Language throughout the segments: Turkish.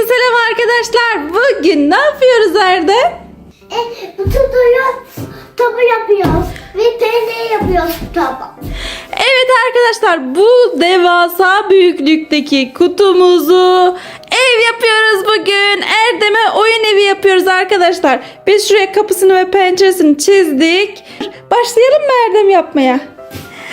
Herkese selam arkadaşlar. Bugün ne yapıyoruz Erdem? E, bu tutuyu topu yapıyoruz. Ve peynir yapıyoruz topu. Evet arkadaşlar bu devasa büyüklükteki kutumuzu ev yapıyoruz bugün. Erdem'e oyun evi yapıyoruz arkadaşlar. Biz şuraya kapısını ve penceresini çizdik. Başlayalım mı Erdem yapmaya?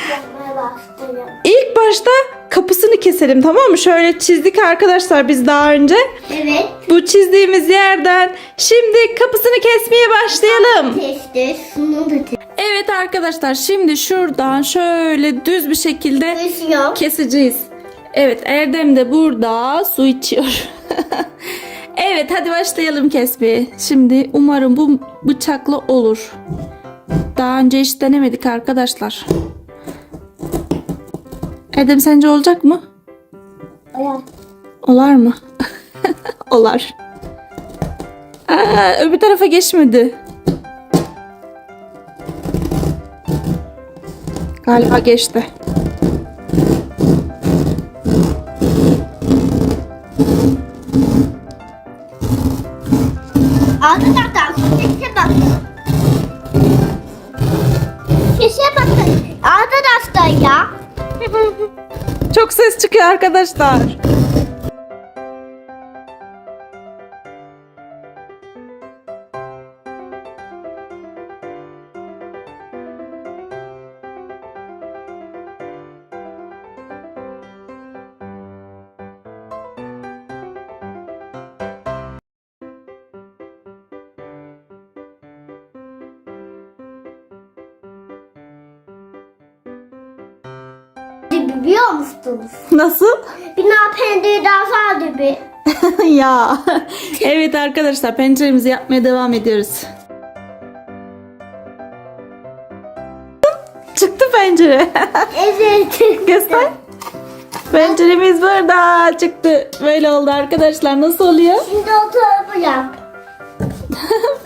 Yapmaya başlıyorum. İlk başta kapısını keselim tamam mı? Şöyle çizdik arkadaşlar biz daha önce. Evet. Bu çizdiğimiz yerden şimdi kapısını kesmeye başlayalım. Testi. Şunu da testi. Evet arkadaşlar şimdi şuradan şöyle düz bir şekilde Kesiyor. keseceğiz. Evet Erdem de burada su içiyor. evet hadi başlayalım kesmeye. Şimdi umarım bu bıçakla olur. Daha önce hiç denemedik arkadaşlar. Erdem sence olacak mı? Ayak. Olar mı? Olar. Aa, öbür tarafa geçmedi. Galiba geçti. Arkadaşlar sese bakın. Sese Çok ses çıkıyor arkadaşlar. Biliyor musunuz? Nasıl? Bina peyniri daha sade bir. ya. Evet arkadaşlar penceremizi yapmaya devam ediyoruz. Çıktı pencere. Evet. Göster. Penceremiz burada çıktı. Böyle oldu arkadaşlar. Nasıl oluyor? Şimdi o tarafı yap.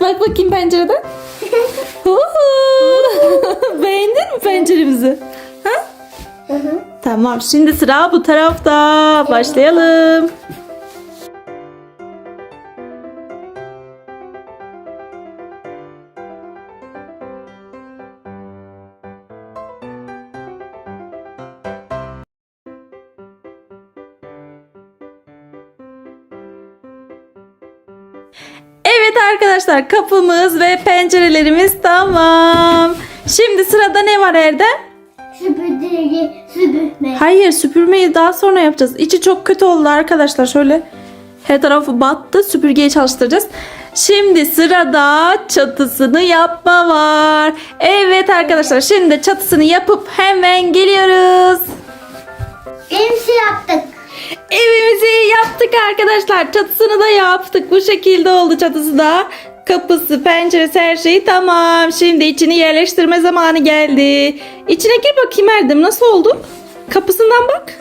Bak bakayım pencereden. Beğendin mi penceremizi? Ha? Hı hı. Tamam şimdi sıra bu tarafta. Başlayalım. Evet arkadaşlar kapımız ve pencerelerimiz tamam. Şimdi sırada ne var Erdem? Süpürgeyi süpürme. Hayır süpürmeyi daha sonra yapacağız. İçi çok kötü oldu arkadaşlar. Şöyle her tarafı battı. Süpürgeyi çalıştıracağız. Şimdi sırada çatısını yapma var. Evet arkadaşlar şimdi çatısını yapıp hemen geliyoruz. Evimizi yaptık. Evimizi yaptık arkadaşlar. Çatısını da yaptık. Bu şekilde oldu çatısı da. Kapısı, penceresi her şeyi tamam. Şimdi içini yerleştirme zamanı geldi. İçine gir bakayım Erdem nasıl oldu? Kapısından bak.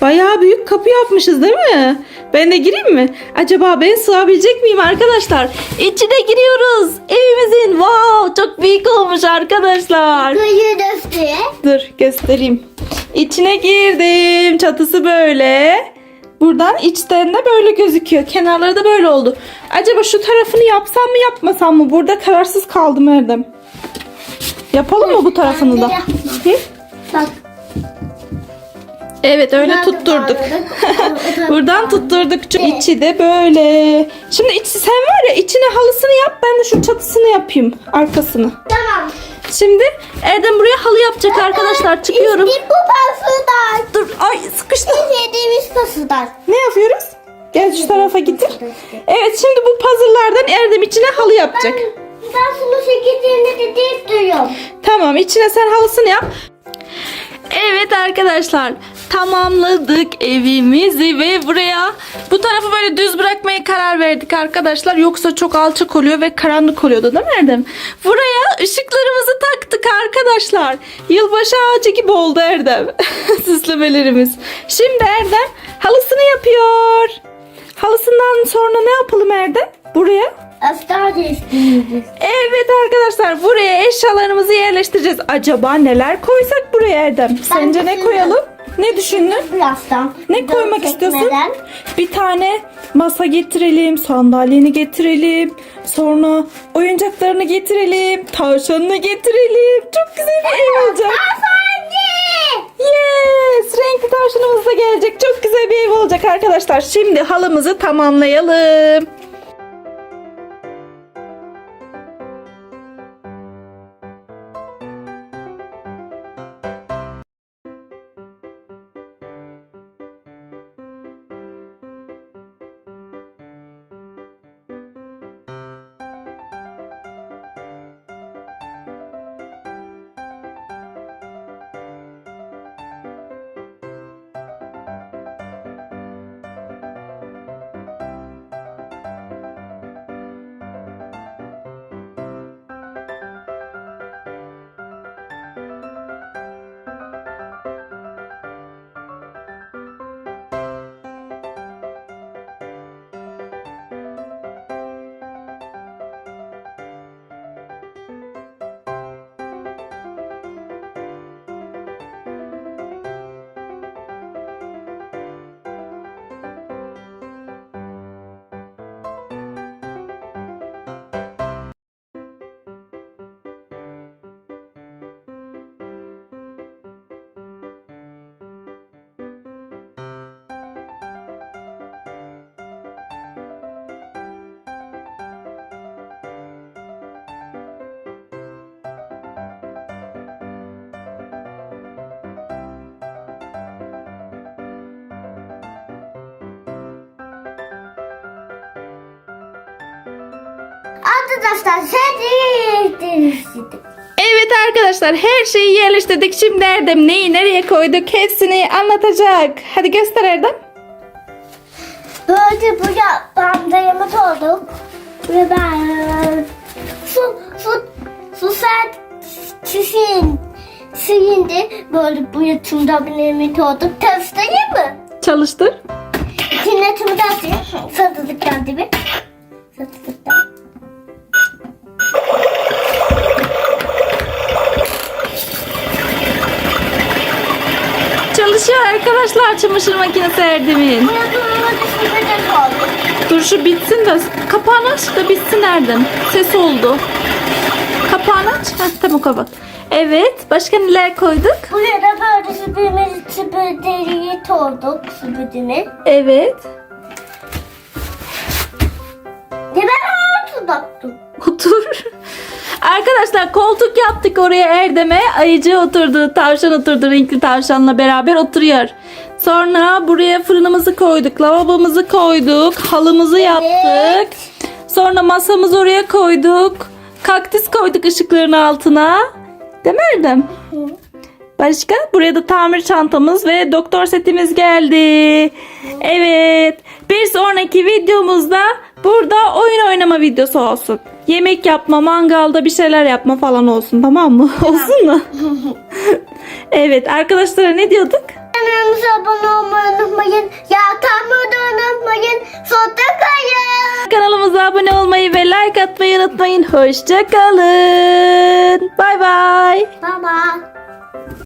Bayağı büyük kapı yapmışız değil mi? Ben de gireyim mi? Acaba ben sığabilecek miyim arkadaşlar? İçine giriyoruz. Evimizin wow çok büyük olmuş arkadaşlar. Kıyı. Dur göstereyim. İçine girdim. Çatısı böyle. Buradan içten de böyle gözüküyor. Kenarları da böyle oldu. Acaba şu tarafını yapsam mı yapmasam mı? Burada kararsız kaldım Erdem. Yapalım mı bu tarafını da? Yapma. Hı? Bak. Evet öyle Nerede tutturduk. Buradan tutturduk. Çünkü içi de böyle. Şimdi içi sen var ya içine halısını yap. Ben de şu çatısını yapayım. Arkasını. Tamam. Şimdi Erdem buraya halı yapacak arkadaşlar. Çıkıyorum. Bu pasıdan. Dur ay sıkıştım. Yediğimiz pasıdan. Ne yapıyoruz? Gel şu tarafa getir. Evet şimdi bu puzzle'lardan Erdem içine halı yapacak. Ben şunu şekilde de deyip duruyorum. Tamam içine sen halısını yap. Evet arkadaşlar tamamladık evimizi ve buraya bu tarafı böyle düz bırakmaya karar verdik arkadaşlar. Yoksa çok alçak oluyor ve karanlık oluyordu değil mi Erdem? Buraya ışıklarımızı taktık arkadaşlar. Yılbaşı ağacı gibi oldu Erdem. Süslemelerimiz. Şimdi Erdem halısını yapıyor. Halısından sonra ne yapalım Erdem? Buraya Asla değiştirmeyeceğiz. Evet arkadaşlar buraya eşyalarımızı yerleştireceğiz. Acaba neler koysak buraya Erdem? Sence ne koyalım? Ne düşündün? Birazdan. Ne koymak istiyorsun? Bir tane masa getirelim, sandalyeni getirelim. Sonra oyuncaklarını getirelim, tavşanını getirelim. Çok güzel bir ev olacak. Efendi! Yes! Renkli tavşanımız da gelecek. Çok güzel bir ev olacak arkadaşlar. Şimdi halımızı tamamlayalım. Arkadaşlar sen değilsiniz. Evet arkadaşlar her şeyi yerleştirdik. Şimdi Erdem neyi nereye koyduk hepsini anlatacak. Hadi göster Erdem. Böyle buraya bandayımı olduk. Ve ben su, su, su sen çişin. Şimdi böyle buraya tümdabinimi olduk. Testayım mı? Çalıştır. İçine tümdabini. Satılıktan değil mi? Satılıktan. Arkadaşlar çamaşır makinesi Erdem'in. Dur şu bitsin de kapağını aç da bitsin Erdem. Ses oldu. Kapağını aç. Heh, tamam kapat. Evet başka neler koyduk? Buraya da böyle süpürmeli süpürderiyi olduk. Süpürdüğümü. Evet. Ne ben tutuktum. Otur. Arkadaşlar koltuk yaptık oraya Erdem'e. Ayıcı oturdu, tavşan oturdu. Renkli tavşanla beraber oturuyor. Sonra buraya fırınımızı koyduk, lavabomuzu koyduk, halımızı yaptık. Sonra masamızı oraya koyduk. Kaktüs koyduk ışıkların altına. Değil mi Erdem? Başka? Buraya da tamir çantamız ve doktor setimiz geldi. Evet. Bir sonraki videomuzda burada oyun oynama videosu olsun. Yemek yapma, mangalda bir şeyler yapma falan olsun tamam mı? olsun mu? evet arkadaşlara ne diyorduk? Kanalımıza abone olmayı unutmayın. Yatağımı da unutmayın. Sonunda kalın. Kanalımıza abone olmayı ve like atmayı unutmayın. Hoşçakalın. Bay bay. Baba.